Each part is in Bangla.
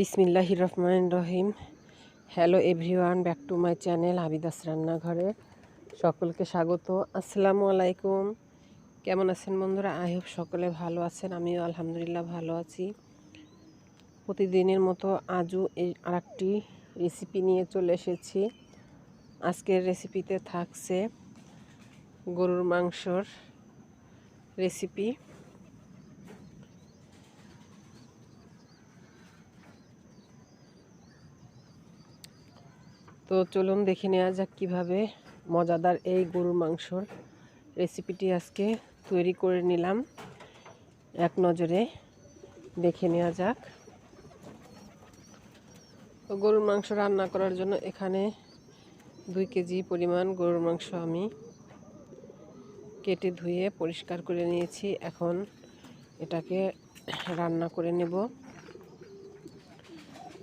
বিসমিল্লাহ রহমান রহিম। Hello everyone back to my channel Habidas রান্নাঘরে সকলকে স্বাগত। আসসালামু আলাইকুম। কেমন আছেন বন্ধুরা? আই হোপ সকলে ভালো আছেন। আমিও আলহামদুলিল্লাহ ভালো আছি। প্রতিদিনের মতো আজও এই আরেকটি রেসিপি নিয়ে চলে এসেছি। আজকের রেসিপিতে থাকছে গরুর মাংসর রেসিপি তো চলুন দেখে নেওয়া যাক কীভাবে মজাদার এই গরুর মাংসর রেসিপিটি আজকে তৈরি করে নিলাম। এক নজরে দেখে নেওয়া যাক। তো গরুর মাংস রান্না করার জন্য এখানে দুই কেজি পরিমাণ গরুর মাংস আমি কেটে ধুয়ে পরিষ্কার করে নিয়েছি। এখন এটাকে রান্না করে নেব।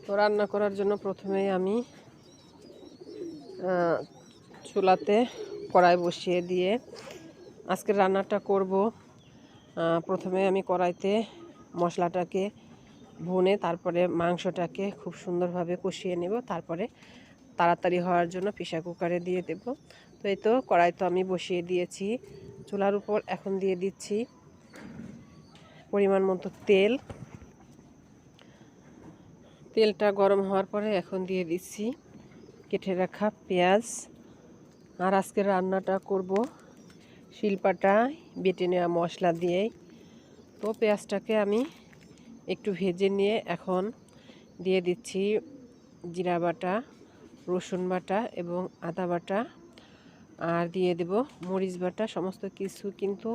তো রান্না করার জন্য প্রথমে আমি চুলাতে কড়াই বসিয়ে দিয়ে আজকে রান্নাটা করব। প্রথমে আমি কড়াইতে মশলাটাকে ভুনে, তারপরে মাংসটাকে খুব সুন্দরভাবে কষিয়ে নেব। তারপরে তাড়াতাড়ি হওয়ার জন্য প্রেশার কুকারে দিয়ে দেব। তো এই তো কড়াই তো আমি বসিয়ে দিয়েছি। চুলার উপর এখন দিয়ে দিচ্ছি পরিমাণ মতো তেল। তেলটা গরম হওয়ার পরে এখন দিয়ে দিচ্ছি কেটে রাখা পেঁয়াজ। আর আজকে রান্নাটা করব শিলপাটা, বেটে নেওয়া মশলা দিয়েই তো পেঁয়াজটাকে আমি একটু ভেজে নিয়ে এখন দিয়ে দিচ্ছি জিরা বাটা, রসুন বাটা এবং আদা বাটা। আর দিয়ে দেব মরিচ বাটা, সমস্ত কিছু কিন্তু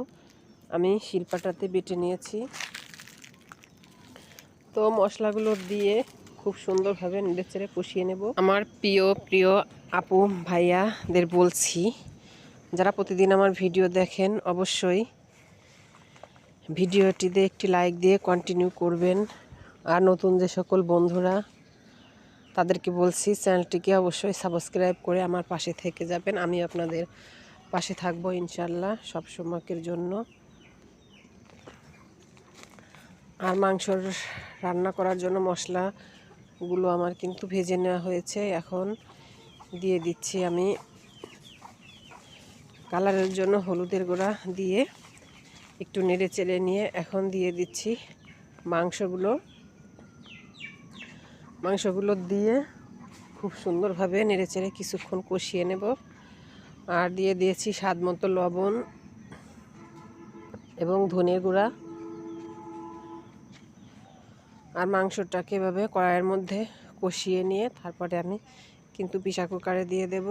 আমি শিলপাটাতে বেটে নিয়েছি। তো মশলাগুলো দিয়ে খুব সুন্দরভাবে নেড়েচেড়ে কষিয়ে নেব। আমার প্রিয় প্রিয় আপু, ভাইয়াদের বলছি, যারা প্রতিদিন আমার ভিডিও দেখেন, অবশ্যই ভিডিওটিতে একটি লাইক দিয়ে কন্টিনিউ করবেন। আর নতুন যে সকল বন্ধুরা, তাদেরকে বলছি, চ্যানেলটিকে অবশ্যই সাবস্ক্রাইব করে আমার পাশে থেকে যাবেন। আমি আপনাদের পাশে থাকব ইনশাল্লাহ সব সময়কের জন্য। আর মাংসর রান্না করার জন্য মশলা গুলো আমার কিন্তু ভেজে নেওয়া হয়েছে। এখন দিয়ে দিচ্ছি আমি কালারের জন্য হলুদের গুঁড়া দিয়ে একটু নেড়ে চেড়ে নিয়ে এখন দিয়ে দিচ্ছি মাংসগুলো। মাংসগুলো দিয়ে খুব সুন্দরভাবে নেড়ে চেড়ে কিছুক্ষণ কষিয়ে নেব। আর দিয়ে দিয়েছি স্বাদ মতো লবণ এবং ধনের গুঁড়া। আর মাংসটাকে এভাবে কড়াইয়ের মধ্যে কষিয়ে নিয়ে তারপরে আমি কিন্তু প্রেশার কুকারে দিয়ে দেব।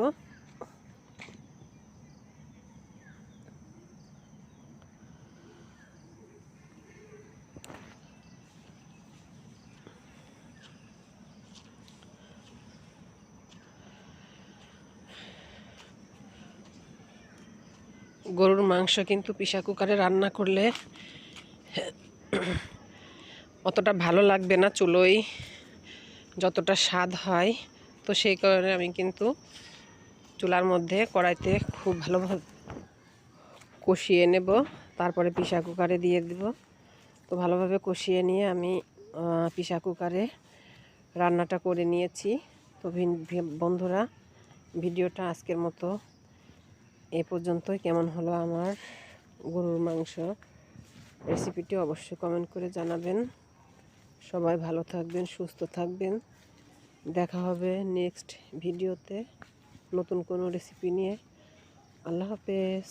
গরুর মাংস কিন্তু প্রেশার কুকারে রান্না করলে অতটা ভালো লাগবে না চুলোই যতটা স্বাদ হয়। তো সেই কারণে আমি কিন্তু চুলার মধ্যে কড়াইতে খুব ভালোভাবে কষিয়ে নেব। তারপরে প্রেশার কুকারে দিয়ে দেব। তো ভালোভাবে কষিয়ে নিয়ে আমি প্রেশার কুকারে রান্নাটা করে নিয়েছি। তো বন্ধুরা, ভিডিওটা আজকের মতো এ পর্যন্তই। কেমন হলো আমার গরুর মাংস? রেসিপিটি অবশ্যই কমেন্ট করে জানাবেন। সবাই ভালো থাকবেন, সুস্থ থাকবেন। দেখা হবে নেক্সট ভিডিওতে নতুন কোনো রেসিপি নিয়ে। আল্লাহ হাফেজ।